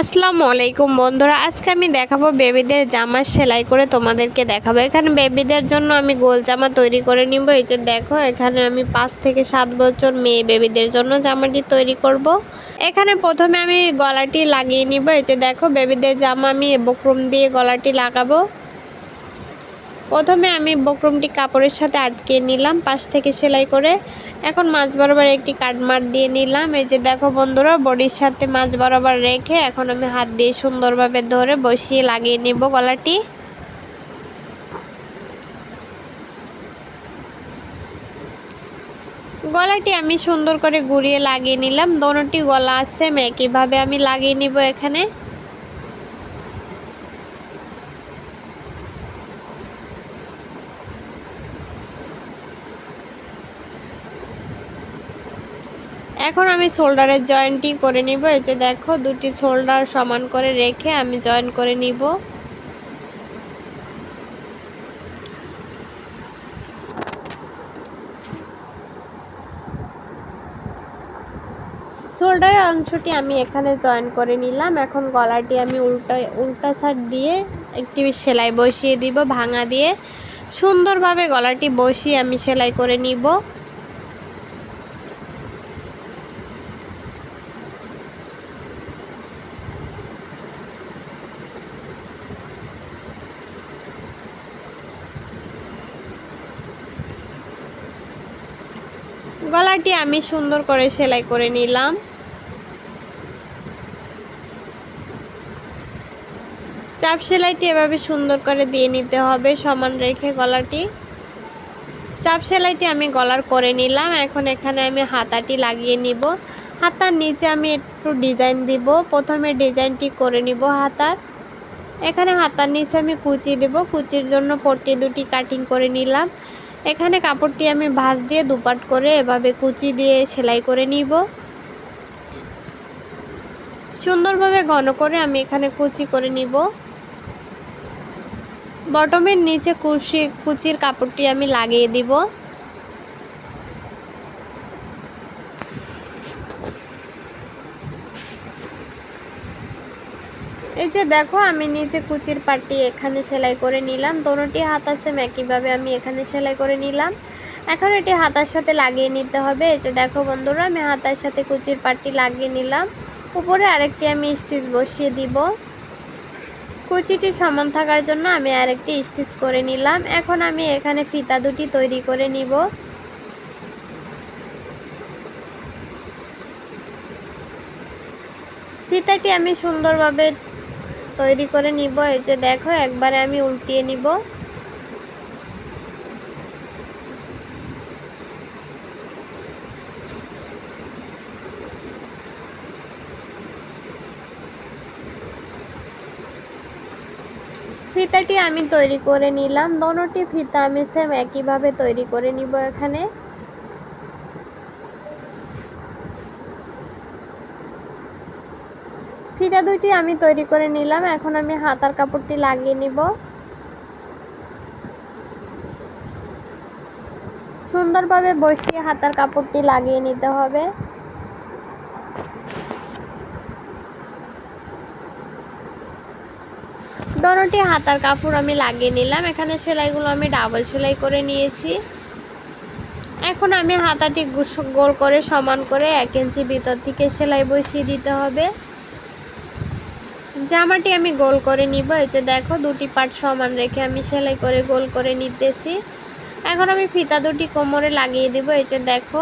আসসালামু আলাইকুম বন্ধুরা, আজকে আমি দেখাবো বেবিদের জামা সেলাই করে তোমাদেরকে দেখাবো। এখানে বেবিদের জন্য আমি গোল জামা তৈরি করে নিব। এই যে দেখো, এখানে আমি পাঁচ থেকে সাত বছর মেয়ে বেবিদের জন্য জামাটি তৈরি করব। এখানে প্রথমে আমি গলাটি লাগিয়ে নিব। এই যে দেখো, বেবিদের জামা আমি বকরুম দিয়ে গলাটি লাগাবো। প্রথমে আমি বকরুমটি কাপড়ের সাথে আটকে নিলাম, পাশ থেকে সেলাই করে। এখন মাছ বরাবর একটি কাটমার দিয়ে নিলাম। এই যে দেখো বন্ধুরা, বডির সাথে মাছ বরাবর রেখে এখন আমি হাত দিয়ে সুন্দরভাবে ধরে বসিয়ে লাগিয়ে নিব গলাটি। গলাটি আমি সুন্দর করে ঘুরিয়ে লাগিয়ে নিলাম। দোনোটি গলা আছে একইভাবে আমি লাগিয়ে নিব এখানে। এখন আমি শোল্ডারের জয়েন্টটি করে নিব। এই যে দেখো, দুটি শোল্ডার সমান করে রেখে আমি জয়েন করে নিব। শোল্ডারের অংশটি আমি এখানে জয়েন করে নিলাম। এখন গলাটি আমি উল্টা উল্টা সাইড দিয়ে একটি সেলাই বসিয়ে দিব, ভাঙা দিয়ে। সুন্দরভাবে গলাটি বসিয়ে আমি সেলাই করে নিব। গলাটি আমি সুন্দর করে সেলাই করে নিলাম। চাপ সেলাইটি এভাবে সুন্দর করে দিয়ে নিতে হবে, সমান রেখে গলাটি। চাপ সেলাইটি আমি গলার করে নিলাম, এখন এখানে আমি হাতাটি লাগিয়ে নিব। হাতার নিচে আমি একটু ডিজাইন দিব, প্রথমে ডিজাইনটি করে নিব হাতার। এখানে হাতার নিচে আমি কুচি দেব, কুচির জন্য পট্টি দুটি কাটিং করে নিলাম। এখানে কাপড়টি আমি ভাঁজ দিয়ে দুপাট করে এভাবে কুচি দিয়ে সেলাই করে নিব। সুন্দরভাবে ঘন করে আমি এখানে কুচি করে নিব। বটমের নিচে কুচি কুচির কাপড়টি আমি লাগিয়ে দিব। এই যে দেখো, আমি নিচে কুচির পাটটি এখানে সেলাই করে নিলাম। দোনোটি হাত আছে একইভাবে আমি এখানে সেলাই করে নিলাম। এখন এটি হাতার সাথে লাগিয়ে নিতে হবে। এই যে দেখো বন্ধুরা, আমি হাতার সাথে কুচির পাটটি লাগিয়ে নিলাম। উপরে আরেকটি আমি স্টিচ বসিয়ে দিব। কুচিটি সমান থাকার জন্য আমি আরেকটি স্টিচ করে নিলাম। এখন আমি এখানে ফিতা দুটি তৈরি করে নিব। ফিতাটি আমি সুন্দরভাবে তৈরি করে নিব। এই যে দেখো, একবারে আমি উল্টিয়ে নিব। ফিতাটি আমি তৈরি করে নিলাম। দোনোটি ফিতা আমি সেম একইভাবে তৈরি করে নিব এখানে। ফিতা দুটি আমি তৈরি করে নিলাম। এখন আমি হাতার কাপড়টি লাগিয়ে নিব। সুন্দরভাবে বসিয়ে হাতার কাপড়টি লাগিয়ে নিতে হবে। দোনোটি হাতার কাপড় আমি লাগিয়ে নিলাম। এখানে সেলাইগুলো আমি ডাবল সেলাই করে নিয়েছি। এখন আমি হাতাটি গোল করে সমান করে এক ইঞ্চি ভিতর থেকে সেলাই বসিয়ে দিতে হবে। জামাটি আমি গোল করে নিব, এই যে দেখো দুটি পাট সমান রেখে আমি সেলাই করে গোল করে নিতেছি। এখন আমি ফিতা দুটি কোমরে লাগিয়ে দিব, এই যে দেখো।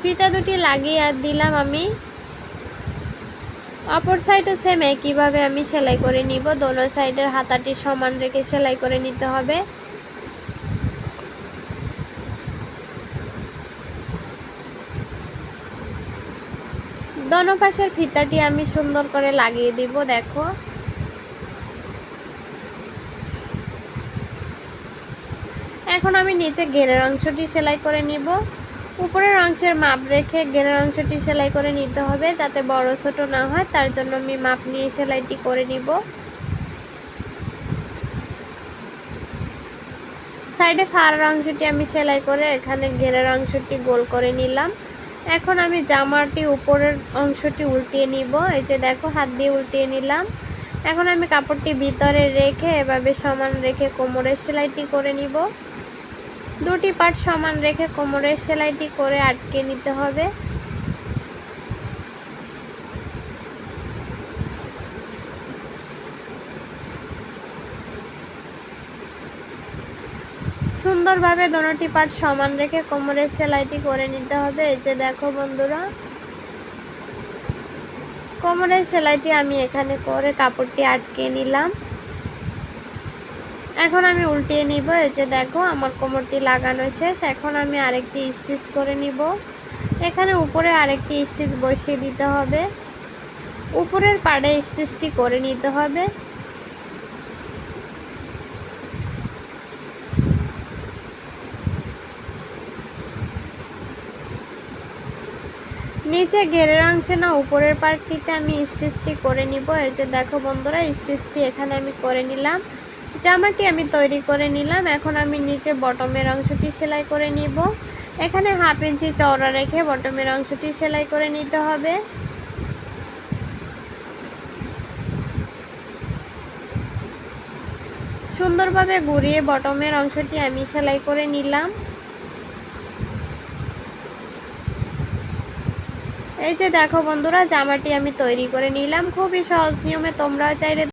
ফিতা দুটি লাগিয়ে আর দিলাম আমি। অপর সাইডও সেম একইভাবে আমি সেলাই করে নিব, দোনো সাইডের হাতাটি সমান রেখে সেলাই করে নিতে হবে। দোনো পাশের ফিতাটি আমি সুন্দর করে লাগিয়ে দিব, দেখো। এখন আমি নিচে ঘেরের অংশটি সেলাই করে নিব। উপরের অংশের মাপ রেখে ঘেরের অংশটি সেলাই করে নিতে হবে যাতে বড় ছোট না হয়, তার জন্য আমি মাপ নিয়ে সেলাইটি করে নিব। সাইডে ফাড়ার অংশটি আমি সেলাই করে এখানে ঘেরের অংশটি গোল করে নিলাম। এখন আমি জামাটি উপরের অংশটি উল্টিয়ে নিব। এই যে দেখো, হাত দিয়ে উল্টিয়ে নিলাম। এখন আমি কাপড়টি ভিতরে রেখে এভাবে সমান রেখে কোমরের সেলাইটি করে নিব। দুটি পার্ট সমান রেখে কোমরের সেলাইটি করে আটকে নিতে হবে। সুন্দরভাবে দোনোটি পার্ট সমান রেখে কোমরের সেলাইটি করে নিতে হবে। যে দেখো বন্ধুরা, কোমরের সেলাইটি আমি এখানে করে কাপড়টি আটকে নিলাম। এখন আমি উল্টিয়ে নিব। এই যে দেখো, আমার কোমরটি লাগানো শেষ। এখন আমি আরেকটি স্টিচ করে নিব। এখানে উপরে আরেকটি স্টিচ বসিয়ে দিতে হবে। উপরের পাড়ে স্টিচটি করে নিতে হবে। নিচে ঘেরের অংশে না, উপরের পার্টটিতে আমি স্টিচটি করে নিব। এই যে দেখো বন্ধুরা, স্টিচটি এখানে আমি করে নিলাম। জামাটি আমি তৈরি করে নিলাম। এখন আমি নিচে বটমের অংশটি সেলাই করে নিব। এখানে হাফ ইঞ্চি চওড়া রেখে বটমের অংশটি সেলাই করে নিতে হবে। সুন্দরভাবে ঘুরিয়ে বটমের অংশটি আমি সেলাই করে নিলাম। এই যে দেখো বন্ধুরা জামাটি আমি তৈরি করে নিলাম। খুবই সহজ নিয়মে তোমরাও চাইলে